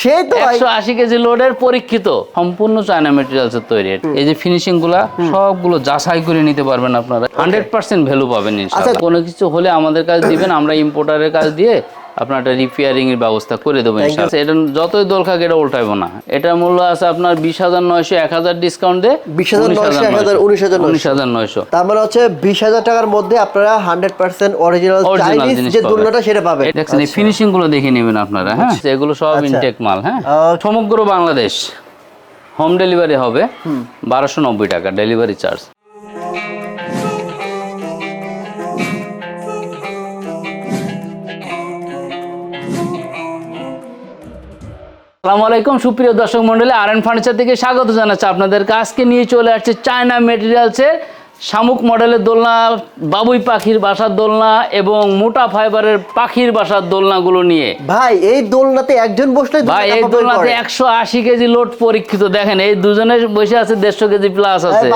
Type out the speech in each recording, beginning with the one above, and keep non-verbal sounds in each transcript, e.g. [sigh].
সেই তো একশো আশি কেজি লোডের পরীক্ষিত সম্পূর্ণ চায়না মেটেরিয়ালসের তৈরি। এই যে ফিনিশিংগুলা সবগুলো যাচাই করে নিতে পারবেন আপনারা। হান্ড্রেড পার্সেন্ট ভ্যালু পাবেন ইনশাআল্লাহ। আচ্ছা। কোনো কিছু হলে আমাদের কাছে দিবেন আমরা ইম্পোর্টারের কাছ দিয়ে আপনার একটা রিপেয়ারিং এর ব্যবস্থা করে দেবো ইনশাআল্লাহ। এটা যতই দোল খাক এটা উল্টাইবো না। এটার মূল্য আছে আপনার বিশ হাজার নয়শো এক হাজার ডিসকাউন্ট দিয়ে 20,900, 10,000, 19,900 উনিশ হাজার নয়শো। তার মানে হচ্ছে বিশ হাজার টাকার মধ্যে আপনারা হান্ড্রেড পার্সেন্ট অরিজিনাল চাইনিজ যে। দুলনাটা সেটা পাবেন। এই দেখছেন এই ফিনিশিংগুলো দেখে নেবেন আপনারা হ্যাঁ? এগুলো সব আচ্ছা। ইনটেক মাল হ্যাঁ? সমগ্র বাংলাদেশ হোম ডেলিভারি হবে বারোশো নব্বই টাকা ডেলিভারি চার্জ আসসালামু আলাইকুম সুপ্রিয় দর্শক মন্ডলী আর এন ফার্নিচার থেকে স্বাগত জানাচ্ছি আপনাদেরকে। আজকে নিয়ে চলে আসছে চায়না মেটেরিয়ালসের শামুক মডেলের দোলনা বাবুই পাখির বাসার দোলনা এবং মোটা ফাইবারের পাখির বাসার দোলনাগুলো নিয়ে। ভাই এই দোলনাতে একজন বসলে ভাই এই দোলনাতে একশো আশি কেজি লোড পরীক্ষিত। দেখেন এই দুজনে বসে আছে দেড়শো কেজি প্লাস আছে।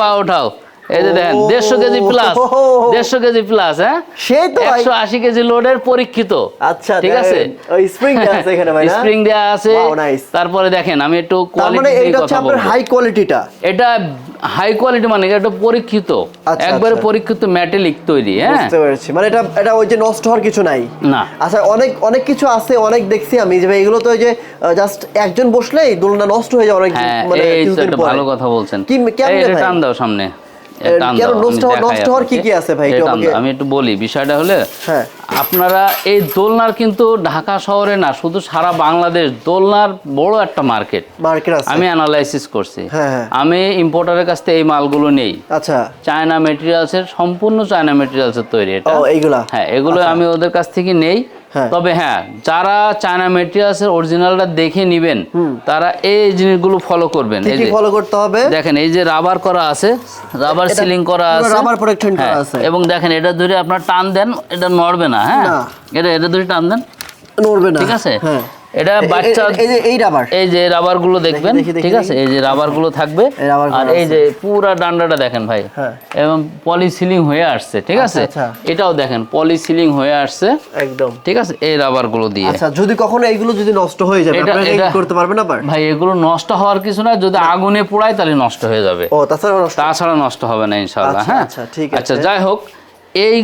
পা উঠাও। এই যে দেখেন দেড়শো কেজি প্লাস [laughs] দেড়শো কেজি প্লাস হ্যাঁ? সেই তো একশো আশি কেজি লোডের পরীক্ষিত। আচ্ছা ঠিক আছে? স্প্রিং আছে এখানে ভাই স্প্রিং [laughs] আছে। তারপরে দেখেন আমি একটু মানে কোয়ালিটি এইটা হচ্ছে আপনার হাই কোয়ালিটিটা এটা হাই কোয়ালিটি মানে এটা পরীক্ষিত। আচ্ছা, একবারে আচ্ছা। পরীক্ষিত ম্যাটেলিক তৈরি হ্যাঁ? বুঝতে পেরেছি। মানে এটা এটা ওই যে নষ্ট হওয়ার কিছু নাই। না। আচ্ছা অনেক অনেক কিছু আছে অনেক দেখছি আমি যে ভাই এগুলো তো ওই যে জাস্ট একজন বসলেই দোলনা নষ্ট হয়ে যায় অনেক হ্যাঁ মানে। ভালো কথা বলছেন। কি কেমনে টান দাও সামনে। কেন আমি নষ্ট নষ্ট হওয়ার কি কি আছে ভাই? একটু আমি বলি বিষয়টা হলে হ্যাঁ। আপনারা এই দোলনার কিন্তু ঢাকা শহরে না শুধু সারা বাংলাদেশ দোলনার বড় একটা মার্কেট। মার্কেট আছে। আমি অ্যানালাইসিস করছি। হ্যাঁ, হ্যাঁ। আমি ইম্পোর্টারের কাছ থেকে এই মালগুলো নেই। আচ্ছা। চায়না মেটেরিয়ালসের সম্পূর্ণ চায়না মেটেরিয়ালসের তৈরি এটা। এইগুলা? হ্যাঁ এগুলো আমি ওদের কাছ থেকে নেই। তবে হ্যাঁ যারা চায়না মেটেরিয়ালসের অরিজিনালটা দেখে নিবেন তারা এই জিনিসগুলো ফলো করবেন। এই যে ফলো করতে হবে। দেখেন এই যে রাবার করা আছে রাবার সিলিং করা আছে। রাবার প্রোটেকশন করা হ্যাঁ, আছে। এবং দেখেন এটা ধরে আপনার টান দেন এটা নড়বে না হ্যাঁ। এটা এটা ধরে টান দেন নড়বে না। ঠিক আছে? হ্যাঁ। এটা বাচ্চা এই যে এই রাবার এই যে রাবারগুলো দেখবেন দেখি, দেখি, ঠিক আছে? এই যে রাবারগুলো থাকবে আর এই যে পুরা ডান্ডাটা দেখেন ভাই। হ্যাঁ। এবং পলি সিলিং হয়ে আসছে ঠিক আছে? আচ্ছা, আচ্ছা। এটাও দেখেন পলি সিলিং হয়ে আসছে। একদম। ঠিক আছে? এই রাবারগুলো দিয়ে। আচ্ছা যদি কখনো এইগুলো যদি নষ্ট হয়ে যাবে আপনারা করতে পারবেন আবার? ভাই এগুলো নষ্ট হওয়ার কিছু না যদি আগুনে পোড়ায় তাহলে নষ্ট হয়ে যাবে। ও তাছাড়া নষ্ট তাছাড়া নষ্ট হবে না ইনশাল্লাহ আচ্ছা, হ্যাঁ? আচ্ছা, ঠিক আচ্ছা আছে। যাই হোক এই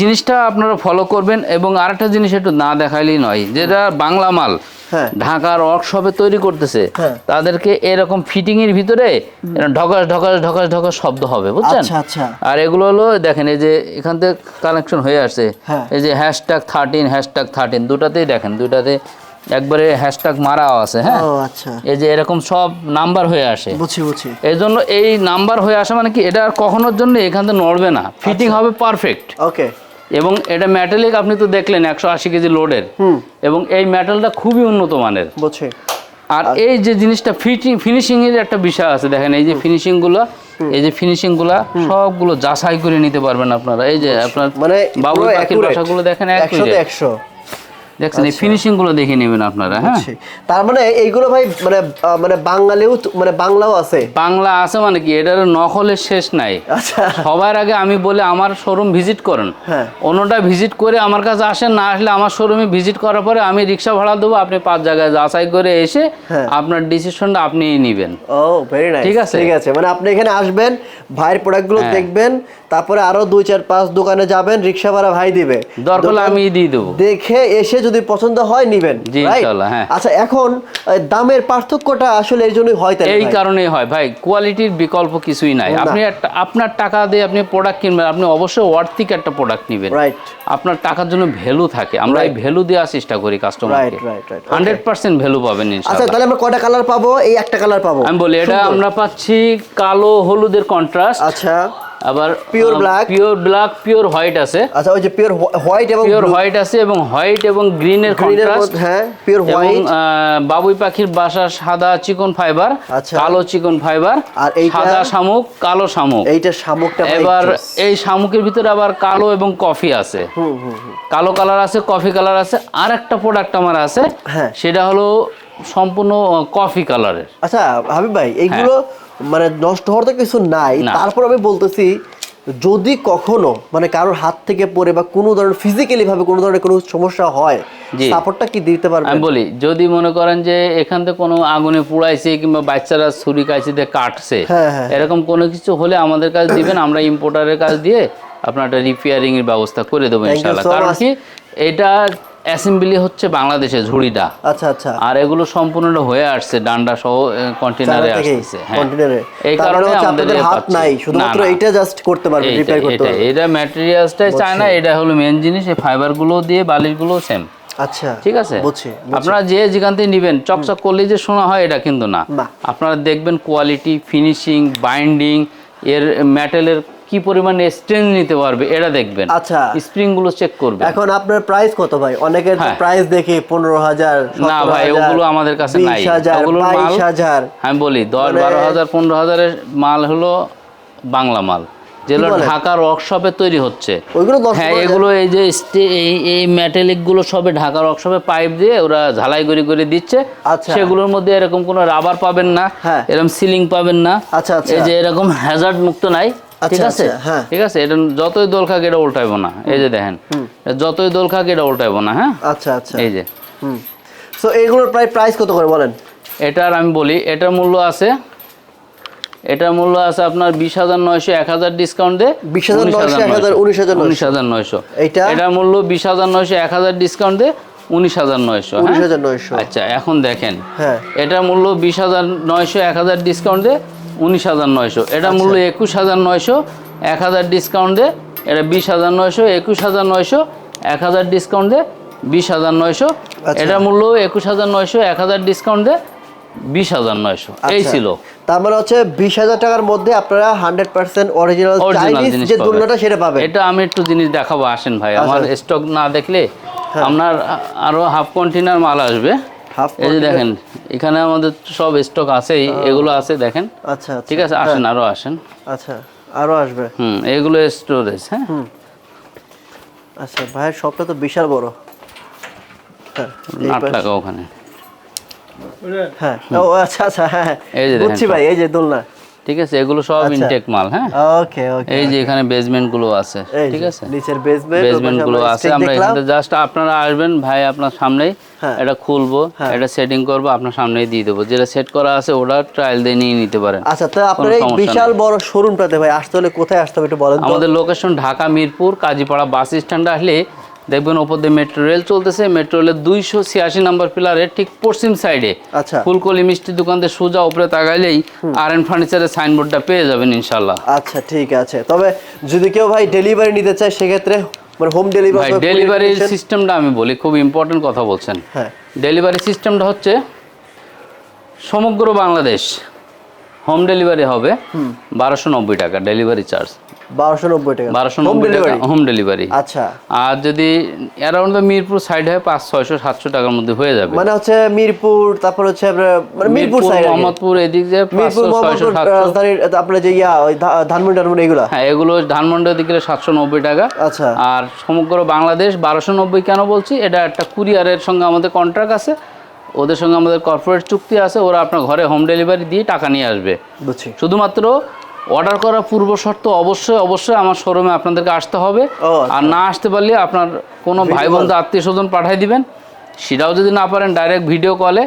জিনিসটা আপনারা ফলো করবেন এবং আরেকটা জিনিস একটু না দেখাইলেই নয় যেটা বাংলা মাল। ঢাকার ওয়ার্কশপে তৈরি করতেছে। হ্যাঁ। তাদেরকে এরকম ফিটিং এর ভিতরে ঢকাস ঢকাস ঢকাস ঢকাস শব্দ হবে বুঝছেন? আচ্ছা, আচ্ছা। আর এগুলো হলো দেখেন এই যে এখান থেকে কানেকশন হয়ে আসছে। হ্যাঁ। এই যে হ্যাশট্যাগ থার্টিন হ্যাশট্যাগ থার্টিন দুটাতেই দেখেন দুটাতে একবারে হ্যাশট্যাগ মারাও আছে হ্যাঁ? আচ্ছা। এই যে এরকম সব নাম্বার হয়ে আসে। বুঝছি বুঝছি। এই জন্য এই নাম্বার হয়ে আসা মানে কি এটা আর কখনোর জন্য এখান থেকে নড়বে না। ফিটিং। হবে পারফেক্ট ওকে এবং এটা মেটালিক আপনি তো দেখলেন একশো আশি কেজি লোডের এবং এই মেটালটা খুবই উন্নত মানের। বুঝছি। আর এই যে জিনিসটা ফিটিং ফিনিশিং এর একটা বিষয় আছে দেখেন এই যে ফিনিশিংগুলো এই যে ফিনিশিংগুলা সবগুলো যাচাই করে নিতে পারবেন আপনারা। এই যে আপনার মানে বাবুর পাখির। বাসাগুলো দেখেন একশোতে একশো। দেখছেন এই ফিনিশিংগুলো দেখে নেবেন আপনারা হ্যাঁ? তার মানে এইগুলো ভাই মানে মানে বাঙালিও মানে বাংলাও আছে? বাংলা আছে মানে কি এটার নকলের শেষ নাই। আচ্ছা। সবার আগে আমি বলে আমার শোরুম ভিজিট করেন। হ্যাঁ। অন্যটা ভিজিট করে আমার কাছে আসেন না আসলে আমার শোরুমে ভিজিট করার পরে আমি রিক্সা ভাড়া দেবো আপনি পাঁচ জায়গায় যাচাই করে এসে হ্যাঁ। আপনার ডিসিশনটা আপনিই নেবেন। ও ভেরি নাইস ঠিক আছে। ঠিক আছে। মানে আপনি এখানে আসবেন ভাইয়ের প্রোডাক্টগুলো হ্যাঁ। দেখবেন তারপরে আরও দুই চার পাঁচ দোকানে যাবেন রিক্সা ভাড়া ভাই দিবে। দরকার আমি দিয়ে দেবো। দেখে এসে যদি পছন্দ হয় নিবেন জি, ইনশাআল্লাহ, হ্যাঁ। আচ্ছা এখন দামের পার্থক্যটা আসলে এই জন্যই হয় তাই এই কারণেই হয় ভাই কোয়ালিটির বিকল্প কিছুই নাই। আপনি একটা আপনার টাকা দিয়ে আপনি প্রোডাক্ট কিনবেন আপনি অবশ্যই ওয়ার্থিক একটা প্রোডাক্ট নেবেন। Right. আপনার টাকার জন্য ভ্যালু থাকে। আমরা এই ভ্যালু দেওয়ার চেষ্টা করি কাস্টমারকে. হান্ড্রেড পার্সেন্ট ভ্যালু পাবেন আচ্ছা তাহলে আমরা কয়টা কালার পাবো? এই একটা কালার পাবো। আমি বলি এটা আমরা পাচ্ছি কালো হলুদের কন্ট্রাস্ট আচ্ছা। আবার Pure black। Pure black pure white আছে। আচ্ছা ওই যে পিওর হোয়াইট এবং পিওর হোয়াইট আছে এবং হোয়াইট এবং গ্রিনের গ্রিনের কন্ট্রাস্ট হ্যাঁ পিওর হোয়াইট বাবুই পাখির বাসা সাদা চিকন ফাইবার আচ্ছা। কালো চিকন ফাইবার আর এই সাদা শামুক কালো শামুক। এইটা শামুকটা এবার এই শামুকের ভিতরে আবার কালো এবং কফি আছে। হুম হুম হুম। কালো কালার আছে কফি কালার আছে। আর একটা প্রোডাক্ট আমার আছে হ্যাঁ। সেটা হলো সম্পূর্ণ কফি কালারের আচ্ছা হাবিব ভাই এইগুলো মানে নষ্ট হওয়ার তো কিছু নাই। তারপর আমি বলতেছি যদি কখনো মানে কারোর হাত থেকে পড়ে বা কোনো ধরনের ফিজিক্যালি ভাবে কোনো ধরনের কোনো সমস্যা হয়। সাপোর্টটা কি দিতে পারবেন আমি বলি যদি মনে করেন যে এখান থেকে কোনো আগুনে পুড়াইছে কিংবা বাচ্চারা ছুরি কাছে দিয়ে কাটছে হ্যাঁ, হ্যাঁ। এরকম কোনো কিছু হলে আমাদের কাছে দিবেন আমরা ইম্পোর্টারের কাছ দিয়ে আপনার একটা রিপেয়ারিং এর ব্যবস্থা করে দেবো so কারণ কি এটা অ্যাসেম্বলি হচ্ছে বাংলাদেশে ঝুড়িটা। আচ্ছা আচ্ছা। আর এগুলো সম্পূর্ণ হয়ে আসছে ডান্ডা সহ কন্টেনারে আসছে হ্যাঁ। কন্টেনারে এই কারণে আমাদের এ হাত নাই না, শুধুমাত্র এটা জাস্ট করতে এইটা- রিপেয়ার করতে। পারবেন এটা ম্যাটেরিয়ালসটাই চায়না এটা হলো মেন জিনিস এই ফাইবারগুলো দিয়ে বালিশগুলো সেম আচ্ছা ঠিক আছে। আপনারা যে যেখান থেকে নেবেন চকচক করলে যে শোনা হয় এটা কিন্তু না। না। আপনারা দেখবেন কোয়ালিটি ফিনিশিং বাইন্ডিং এর মেটেলের কি পরিমাণে স্ট্রেংথ নিতে পারবে এটা দেখবেন আচ্ছা। স্প্রিংগুলো চেক করবেন এখন আপনার প্রাইস কত ভাই অনেকের হ্যাঁ। প্রাইস দেখি পনেরো হাজার না ভাই ওগুলো আমাদের কাছে নাই ওগুলোর মাল হাজার আমি বলি দশ মানে- বারো হাজার পনেরো হাজারের মাল হলো বাংলা মাল যেগুলো? ঢাকার ওয়ার্কশপে তৈরি হচ্ছে হ্যাঁ এগুলো এই যে এই এই মেটালিকগুলো সবে ঢাকার ওয়ার্কশপে পাইপ দিয়ে ওরা ঝালাই করে করে দিচ্ছে আচ্ছা। সেগুলোর মধ্যে এরকম কোনো রাবার পাবেন না হ্যাঁ। এরকম সিলিং পাবেন না আচ্ছা, আচ্ছা। এই যে এরকম হ্যাজার্ড মুক্ত নাই ঠিক আচ্ছা, আছে? আচ্ছা, হ্যাঁ। ঠিক আছে এটা যতই দোল খাক এটা উল্টাইবো না। এই যে দেখেন যতই দোল খাক এটা উল্টাইবো না হ্যাঁ? আচ্ছা আচ্ছা। এই যে। সো এগুলোর প্রায় প্রাইস কত করে বলেন? এটার আমি বলি এটার মূল্য আছে এটার মূল্য আছে আপনার বিশ হাজার নয়শো এক হাজার ডিসকাউন্ট দে 20,900, 1000, 19,900 উনিশ হাজার নয়শো। এইটা? এটার মূল্য বিশ হাজার নয়শো এক হাজার ডিসকাউন্ট দে উনিশ হাজার নয়শো হ্যাঁ? 19,900 আচ্ছা এখন দেখেন। হ্যাঁ। এটার মূল্য বিশ হাজার নয়শো এক হাজার ডিসকাউন্ট দে উনিশ হাজার নয়শো। এটা আচ্ছা। মূল্য একুশ হাজার নয়শো এক হাজার ডিসকাউন্ট দে এটা বিশ হাজার নয়শো একুশ হাজার নয়শো এক হাজার ডিসকাউন্ট দে বিশ হাজার নয়শো। এটা মূল্য একুশ হাজার নয়শো এক হাজার ডিসকাউন্ট দে বিশ হাজার নয়শো। এই আচ্ছা। ছিল। তার মানে হচ্ছে বিশ হাজার টাকার মধ্যে আপনারা হান্ড্রেড পার্সেন্ট অরিজিনাল যে। দুলনাটা সেটা পাবেন। এটা আমি একটু জিনিস দেখাবো আসেন ভাই। আচ্ছা। আমার স্টক না দেখলে আপনার আ- আরও হাফ কন্টেনার মাল আসবে। হাফ এই যে দেখেন এখানে আমাদের সব স্টক আছেই এগুলো আছে দেখেন। আচ্ছা আচ্ছা। ঠিক আছে আসেন আরও আসেন। আচ্ছা আরও আসবে। হুম এগুলো স্টোরেজ হ্যাঁ। আচ্ছা ভাইয়ের শপটা তো বিশাল বড়। হ্যাঁ আট টাকা ওখানে। হ্যাঁ ও আচ্ছা আচ্ছা হ্যাঁ এই যে দেখেন বুঝছি ভাই এই যে দোলনা। ঠিক আছে? এগুলো সব আচ্ছা। ইনটেক মাল হ্যাঁ? ওকে ওকে এই যে এখানে বেসমেন্টগুলো আছে ঠিক আছে? নিচের বেসমেন্ট বেসমেন্টগুলো আছে আমরা এখানে জাস্ট আপনারা আসবেন ভাই আপনার সামনেই হ্যাঁ। এটা খুলবো এটা সেটিং করব আপনার সামনেই দিয়ে দেবো। যেটা সেট করা আছে ওটা ট্রায়াল দিয়ে নিয়ে নিতে পারেন। আচ্ছা তো আপনার এই বিশাল বড় শোরুমটাতে ভাই আসতে হলে কোথায় আসতে হবে একটু বলেন আমাদের location Dhaka Mirpur Kazipara bus stand আসলে দেখবেন ওপর দিয়ে মেট্রো রেল চলতেছে মেট্রো রেলের দুইশো ছিয়াশি নাম্বার পিলারের ঠিক পশ্চিম সাইডে আচ্ছা। ফুলকলি মিষ্টি দোকান থেকে সোজা উপরে তাকাইলেই আর এন ফার্নিচারের সাইনবোর্ডটা পেয়ে যাবেন ইনশাল্লাহ আচ্ছা ঠিক আছে। তবে যদি কেউ ভাই ডেলিভারি নিতে চায় সেক্ষেত্রে মানে হোম ভাই ডেলিভারি সিস্টেমটা আমি বলি খুব ইম্পর্টেন্ট কথা বলছেন। হ্যাঁ। ডেলিভারি সিস্টেমটা হচ্ছে সমগ্র বাংলাদেশ হোম ডেলিভারি হবে বারোশো নব্বই টাকা ডেলিভারি চার্জ বারোশো নব্বই টাকা। বারোশো নব্বই টাকা হোম ডেলিভারি আচ্ছা। আর যদি অ্যারাউন্ড দ্য মিরপুর সাইড হয় পাঁচ ছয়শো সাতশো টাকার মধ্যে হয়ে যাবে। মানে হচ্ছে মিরপুর তারপর হচ্ছে আপনার মানে মিরপুর সাইড মোহাম্মদপুর এদিক যে মিরপুর মোহাম্মদপুর রাজধানীর আপনার যে ইয়া ওই ধা- ধানমন্ডি এগুলো? হ্যাঁ এগুলো ধানমন্ডি দিকে সাতশো নব্বই টাকা। আচ্ছা। আর সমগ্র বাংলাদেশ বারোশো নব্বই কেন বলছি? এটা একটা কুরিয়ারের সঙ্গে আমাদের কন্ট্রাক্ট আছে। ওদের সঙ্গে আমাদের কর্পোরেট চুক্তি আছে। ওরা আপনার ঘরে হোম ডেলিভারি দিয়ে টাকা নিয়ে আসবে। বুঝছি। শুধুমাত্র অর্ডার করার পূর্ব শর্ত অবশ্যই অবশ্যই আমার শোরুমে আপনাদেরকে আসতে হবে। আচ্ছা। আর না আসতে পারলে আপনার কোনো ভাই বন্ধু আত্মীয় স্বজন পাঠিয়ে দিবেন। সেটাও যদি না পারেন ডাইরেক্ট ভিডিও কলে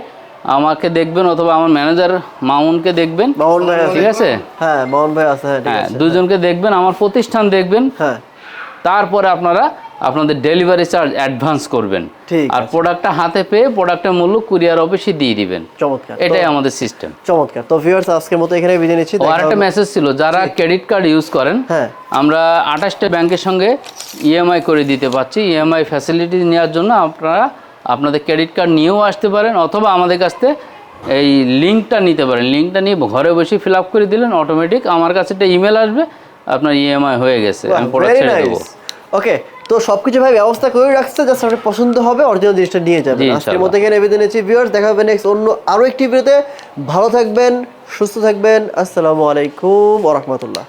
আমাকে দেখবেন অথবা আমার ম্যানেজার মামুনকে দেখবেন। মামুন ভাই ঠিক আছে? হ্যাঁ মামুন ভাই আছে হ্যাঁ হ্যাঁ দুজনকে দেখবেন আমার প্রতিষ্ঠান দেখবেন। হ্যাঁ। তারপরে আপনারা আপনাদের ডেলিভারি চার্জ অ্যাডভান্স করবেন। ঠিক আর প্রোডাক্টটা হাতে পেয়ে প্রোডাক্টের মূল্য কুরিয়ার অফিসে দিয়ে দিবেন। চমৎকার। এটাই আমাদের সিস্টেম চমৎকার। তো ভিউয়ার্স আজকের মতো এখানে বিদায় নিচ্ছি। আরেকটা হবে- মেসেজ ছিল যারা ক্রেডিট কার্ড ইউজ করেন হ্যাঁ। আমরা আঠাশটা ব্যাংকের সঙ্গে ইএমআই করে দিতে পারছি। ইএমআই ফ্যাসিলিটি নেওয়ার জন্য আপনারা আপনাদের ক্রেডিট কার্ড নিয়েও আসতে পারেন অথবা আমাদের কাছ থেকে এই লিঙ্কটা নিতে পারেন। লিঙ্কটা নিয়ে ঘরে বসে ফিল আপ করে দিলেন অটোমেটিক আমার কাছে একটা ইমেল আসবে আপনার ইএমআই হয়ে গেছে আমি প্রোডাক্ট ছেড়ে দেবো। ওকে তো সবকিছু ভাই ব্যবস্থা করে রাখছে জাস্ট আপনার পছন্দ হবে অরিজিনাল জিনিসটা নিয়ে যাবেন। আজকের। মতো এখানে বিদায় নিচ্ছি ভিউয়ার্স দেখা হবে নেক্সট অন্য আরও একটি ভিডিওতে ভালো থাকবেন সুস্থ থাকবেন আসসালামু আলাইকুম ওয়া রাহমাতুল্লাহ।